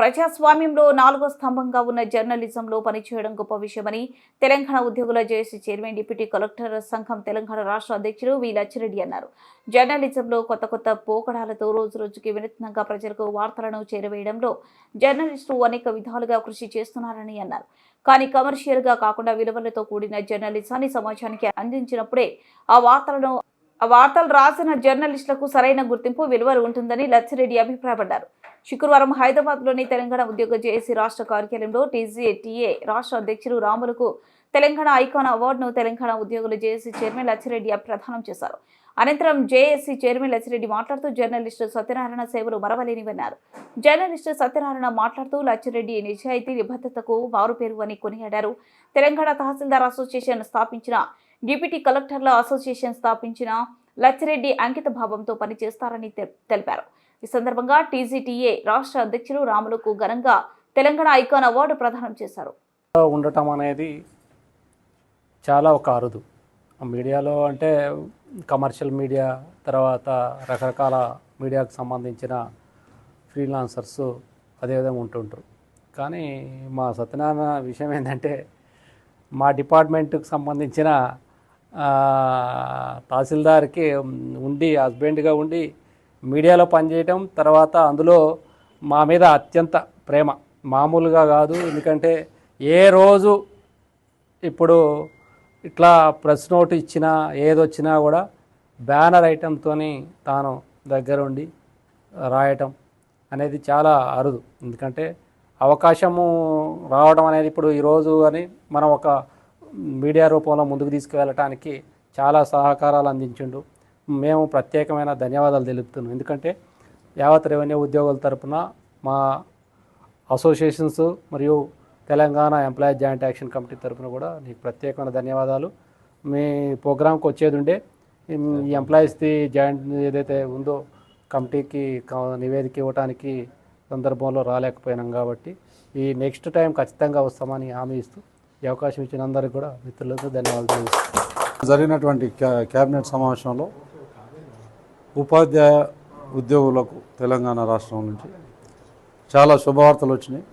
ప్రజాస్వామ్యంలో నాలుగో స్తంభంగా ఉన్న జర్నలిజంలో పనిచేయడం గొప్ప విషయమని తెలంగాణ ఉద్యోగుల జేఏసీ చైర్మన్ డిప్యూటీ కలెక్టర్ సంఘం తెలంగాణ రాష్ట్ర అధ్యక్షుడు వి. లచ్చిరెడ్డి అన్నారు. జర్నలిజంలో కొత్త కొత్త పోకడాలతో రోజు రోజుకి వినూత్నంగా ప్రజలకు వార్తలను చేరవేయడంలో జర్నలిస్టులు అనేక విధాలుగా కృషి చేస్తున్నారని అన్నారు. కానీ కమర్షియల్గా కాకుండా విలువలతో కూడిన జర్నలిజాన్ని సమాజానికి అందించినప్పుడే ఆ వార్తలను ఆ వార్తలు రాసిన జర్నలిస్టులకు సరైన గుర్తింపు విలువలు ఉంటుందని లచ్చిరెడ్డి అభిప్రాయపడ్డారు. శుక్రవారం హైదరాబాద్లోని తెలంగాణ ఉద్యోగ జేఏసీ రాష్ట్ర కార్యాలయంలో టీజీటీఏ రాష్ట్ర అధ్యక్షులు రాములకు తెలంగాణ ఐకాన్ అవార్డును తెలంగాణ ఉద్యోగుల జేఏసీ చైర్మన్ లచ్చిరెడ్డి ప్రదానం చేశారు. అనంతరం జేఏసీ చైర్మన్ లచ్చిరెడ్డి మాట్లాడుతూ జర్నలిస్టు సత్యనారాయణ సేవలు మరవలేనివన్నారు. జర్నలిస్టు సత్యనారాయణ మాట్లాడుతూ లచ్చిరెడ్డి నిజాయితీ నిబద్ధతకు మారుపేరు అని కొనియాడారు. తెలంగాణ తహసీల్దార్ అసోసియేషన్ స్థాపించిన డిప్యూటీ కలెక్టర్ల అసోసియేషన్ స్థాపించిన లచ్చిరెడ్డి అంకిత భావంతో పనిచేస్తారని తె- తెలిపారు. ఈ సందర్భంగా టీజీటీఏ రాష్ట్ర అధ్యక్షులు రాములకు ఘనంగా తెలంగాణ ఐకాన్ అవార్డు ప్రదానం చేశారు. ఉండటం అనేది చాలా ఒక అరుదు. మీడియాలో అంటే కమర్షియల్ మీడియా తర్వాత రకరకాల మీడియాకు సంబంధించిన ఫ్రీలాన్సర్స్ అదేవిధంగా ఉంటుంటారు. కానీ మా సత్యనారాయణ విషయం ఏంటంటే మా డిపార్ట్మెంట్కి సంబంధించిన తహసీల్దార్కి ఉండి హస్బెండ్గా ఉండి మీడియాలో పనిచేయటం తర్వాత అందులో మా మీద అత్యంత ప్రేమ. మామూలుగా కాదు ఎందుకంటే ఏ రోజు ఇప్పుడు ఇట్లా ప్రెస్ నోట్ ఇచ్చినా ఏదొచ్చినా కూడా బ్యానర్ ఐటెంతో తాను దగ్గరుండి రాయటం అనేది చాలా అరుదు. ఎందుకంటే అవకాశము రావడం అనేది ఇప్పుడు ఈరోజు అని మనం ఒక మీడియా రూపంలో ముందుకు తీసుకువెళ్ళటానికి చాలా సహకారాలు అందించిండు. మేము ప్రత్యేకమైన ధన్యవాదాలు తెలుపుతున్నాం. ఎందుకంటే యావత్ రెవెన్యూ ఉద్యోగుల తరపున మా అసోసియేషన్స్ మరియు Telangana employee joint action committee తరపున కూడా నీకు ప్రత్యేకమైన ధన్యవాదాలు. మీ ప్రోగ్రాంకి వచ్చేది ఉండే ఈ ఎంప్లాయీస్ది జాయింట్ ఏదైతే ఉందో కమిటీకి నివేదిక ఇవ్వడానికి సందర్భంలో రాలేకపోయినాం కాబట్టి ఈ నెక్స్ట్ టైం ఖచ్చితంగా వస్తామని హామీ ఇస్తూ ఈ అవకాశం ఇచ్చిన అందరికీ కూడా మిత్రులకు ధన్యవాదాలు జరిగినటువంటి క్యా- కేబినెట్ సమావేశంలో ఉపాధ్యాయ ఉద్యోగులకు తెలంగాణ రాష్ట్రం నుంచి చాలా శుభవార్తలు వచ్చినాయి.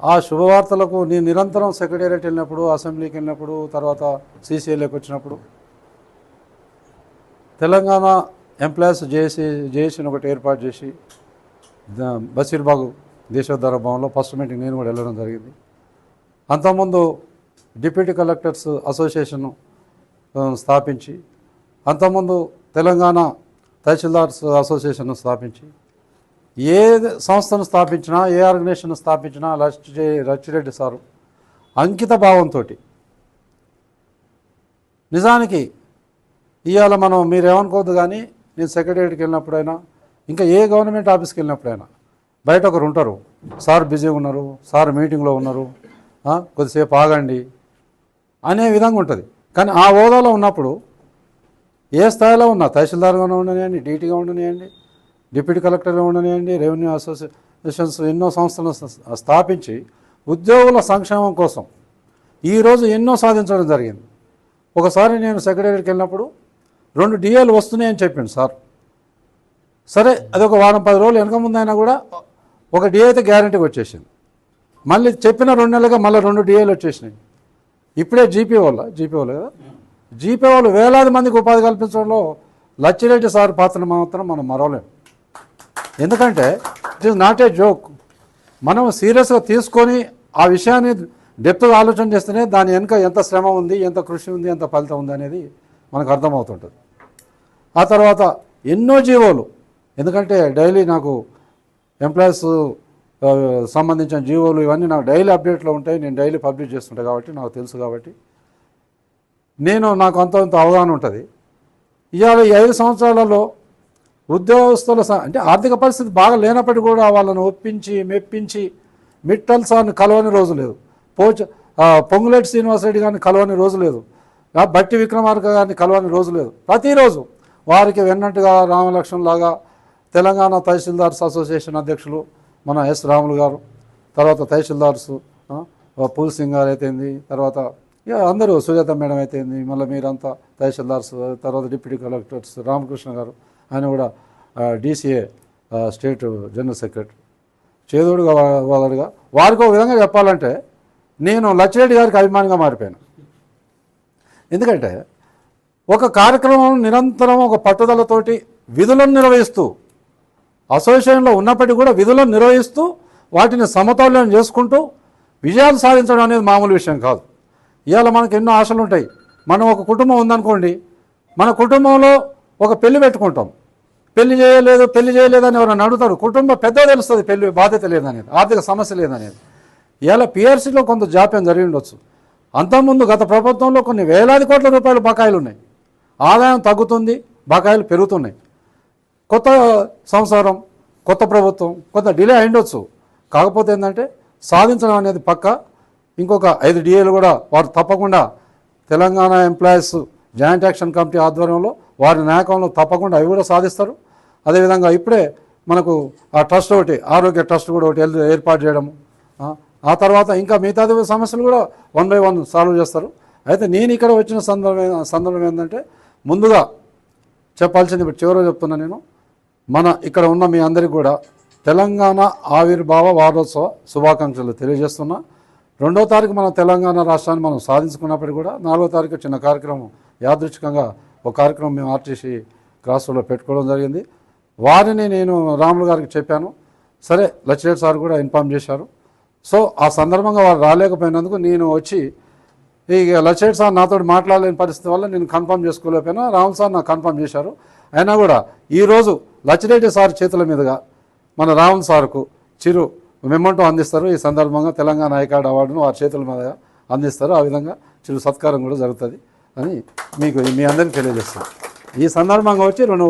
ఆ శుభవార్తలకు నేను నిరంతరం సెక్రటేరియట్ వెళ్ళినప్పుడు అసెంబ్లీకి వెళ్ళినప్పుడు తర్వాత సీసీఎల్ఏకి వచ్చినప్పుడు తెలంగాణ ఎంప్లాయీస్ జేఏసీ జేఏసీని ఒకటి ఏర్పాటు చేసి బసీర్బాగు బషీర్బాగు దేశోద్ధార భవన్లో ఫస్ట్ మీటింగ్ నేను కూడా వెళ్ళడం జరిగింది. అంతకుముందు డిప్యూటీ కలెక్టర్స్ అసోసియేషన్ స్థాపించి అంతకుముందు తెలంగాణ తహసీల్దార్స్ అసోసియేషన్ స్థాపించి ఏ సంస్థను స్థాపించినా ఏ ఆర్గనైజేషన్ స్థాపించినా లచ్చి లచ్చిరెడ్డి సారు అంకిత భావంతో నిజానికి ఇవాళ మనం మీరేమనుకోవద్దు కానీ నేను సెక్రటరీకి వెళ్ళినప్పుడైనా ఇంకా ఏ గవర్నమెంట్ ఆఫీస్కి వెళ్ళినప్పుడైనా బయట ఒకరు ఉంటారు. సార్ బిజీగా ఉన్నారు సార్ మీటింగ్లో ఉన్నారు. కొద్దిసేపు ఆగండి అనే విధంగా ఉంటుంది. కానీ ఆ హోదాలో ఉన్నప్పుడు ఏ స్థాయిలో ఉన్నా తహసీల్దార్గా ఉండనివ్వండి డీటీగా ఉండనివ్వండి డిప్యూటీ కలెక్టర్గా ఉండనివ్వండి రెవెన్యూ అసోసియేషన్స్ ఎన్నో సంస్థలను స్థాపించి ఉద్యోగుల సంక్షేమం కోసం ఈరోజు ఎన్నో సాధించడం జరిగింది. ఒకసారి నేను సెక్రటరీకి వెళ్ళినప్పుడు రెండు డిఏలు వస్తున్నాయని చెప్పిండు సార్. సరే అది ఒక వారం పది రోజులు వెనక ముందైనా కూడా ఒక డిఏ అయితే గ్యారంటీకి వచ్చేసింది. మళ్ళీ చెప్పిన రెండు నెలలుగా మళ్ళీ రెండు డిఏలు వచ్చేసినాయి. ఇప్పుడే జీపీ వాళ్ళ జీపీ వాళ్ళు కదా? జీపీ వాళ్ళు వేలాది మందికి ఉపాధి కల్పించడంలో లచ్చిరెడ్డి సార్ పాత్రను మాత్రం మనం మరవలేము. ఎందుకంటే it is not a joke మనం సీరియస్గా తీసుకొని ఆ విషయాన్ని డెప్త్గా ఆలోచన చేస్తేనే దాని వెనుక ఎంత శ్రమ ఉంది ఎంత కృషి ఉంది ఎంత ఫలితం ఉంది అనేది మనకు అర్థమవుతుంటుంది. ఆ తర్వాత ఎన్నో జీవోలు. ఎందుకంటే డైలీ నాకు ఎంప్లాయీస్ సంబంధించిన జీవోలు ఇవన్నీ నాకు డైలీ అప్డేట్లో ఉంటాయి నేను డైలీ పబ్లిష్ చేస్తుంటాను కాబట్టి నాకు తెలుసు కాబట్టి. నేను నాకు అంత అంత అవగాహన ఉంటుంది. ఇవాళ ఈ ఐదు సంవత్సరాలలో ఉద్యోగస్తుల అంటే ఆర్థిక పరిస్థితి బాగా లేనప్పటికీ కూడా వాళ్ళని ఒప్పించి మెప్పించి మిట్టల్ సార్ని కలవని రోజు లేదు. పోచ ఆ, పొంగులేటి శ్రీనివాసరెడ్డి గారిని కలవని రోజు లేదు. బట్టి విక్రమార్క గారిని కలవని రోజు లేదు. ప్రతిరోజు వారికి వెన్నట్టుగా రామలక్ష్మణ్ లాగా తెలంగాణ తహసీల్దార్స్ అసోసియేషన్ అధ్యక్షులు మన ఎస్ రాములు గారు తర్వాత తహసీల్దార్స్ పూల్ సింగ్ గారు అయితేంది తర్వాత ఇక అందరూ సుజాత మేడం అయితేంది మళ్ళీ మీరంతా తహసీల్దార్స్ తర్వాత డిప్యూటీ కలెక్టర్స్ రామకృష్ణ గారు ఆయన కూడా డీసీఏ స్టేట్ జనరల్ సెక్రటరీ. చేదోడుగా వాళ్ళుగా. వారికి ఒక విధంగా చెప్పాలంటే నేను లచ్చిరెడ్డి గారికి అభిమానిగా మారిపోయాను. ఎందుకంటే ఒక కార్యక్రమం నిరంతరం ఒక పట్టుదలతోటి విధులను నిర్వహిస్తూ అసోసియేషన్లో ఉన్నప్పటికీ కూడా విధులను నిర్వహిస్తూ వాటిని సమతౌల్యం చేసుకుంటూ విజయాలు సాధించడం అనేది మామూలు విషయం కాదు. ఇవాళ మనకు ఎన్నో ఆశలు ఉంటాయి. మనం ఒక కుటుంబం ఉందనుకోండి మన కుటుంబంలో ఒక పెళ్ళి పెట్టుకుంటాం. పెళ్ళి చేయలేదు పెళ్ళి చేయలేదని ఎవరైనా అడుగుతారు. కుటుంబం పెద్ద తెలుస్తుంది పెళ్ళి బాధ్యత లేదనేది ఆర్థిక సమస్య లేదనేది. ఇవాళ పిఆర్సీలో కొంత జాప్యం జరిగి ఉండొచ్చు. అంతకుముందు గత ప్రభుత్వంలో కొన్ని వేలాది కోట్ల రూపాయలు బకాయిలు ఉన్నాయి ఆదాయం తగ్గుతుంది బకాయిలు పెరుగుతున్నాయి. కొత్త సంసారం కొత్త ప్రభుత్వం కొంత డిలే అయిండొచ్చు కాకపోతే ఏంటంటే సాధించడం అనేది పక్క. ఇంకొక ఐదు డిఏలు కూడా వారు తప్పకుండా Telangana employees joint action committee ఆధ్వర్యంలో వారి నాయకంలో తప్పకుండా అవి కూడా సాధిస్తారు. అదేవిధంగా ఇప్పుడే మనకు ఆ ట్రస్ట్ ఒకటి ఆరోగ్య ట్రస్ట్ కూడా ఒకటి ఏర్పాటు చేయడము. ఆ, తర్వాత ఇంకా మిగతాది సమస్యలు కూడా వన్ బై వన్ సాల్వ్ చేస్తారు. అయితే నేను ఇక్కడ వచ్చిన సందర్భం సందర్భం ఏంటంటే ముందుగా చెప్పాల్సింది ఇప్పుడు చివరిగా చెప్తున్నా నేను. మన ఇక్కడ ఉన్న మీ అందరికీ కూడా తెలంగాణ ఆవిర్భావ వారోత్సవ శుభాకాంక్షలు తెలియజేస్తున్నా. రెండో తారీఖు మన తెలంగాణ రాష్ట్రాన్ని మనం సాధించుకున్నప్పటికీ కూడా నాలుగో తారీఖు చిన్న కార్యక్రమం యాదృచ్ఛికంగా ఒక కార్యక్రమం మేము ఆర్టీసీ క్రాస్లో పెట్టుకోవడం జరిగింది. వారిని నేను రాములు గారికి చెప్పాను. సరే లచ్చిరెడ్డి సార్ కూడా ఇన్ఫామ్ చేశారు. సో ఆ సందర్భంగా వారు రాలేకపోయినందుకు నేను వచ్చి ఇక లచ్చిరెడ్డి సార్ నాతో మాట్లాడలేని పరిస్థితి వల్ల నేను కన్ఫర్మ్ చేసుకోలేకపోయినా. రాహుల్ సార్ నాకు కన్ఫర్మ్ చేశారు. అయినా కూడా ఈరోజు లచ్చిరెడ్డి సార్ చేతుల మీదుగా మన రావణ్ సార్కు చిరు మెమంటో అందిస్తారు. ఈ సందర్భంగా తెలంగాణ ఐకార్డ్ అవార్డును వారి చేతుల మీదుగా అందిస్తారు. ఆ విధంగా చిరు సత్కారం కూడా జరుగుతుంది అని మీకు మీ అందరికీ తెలియజేస్తాను ఈ సందర్భంగా వచ్చి రెండు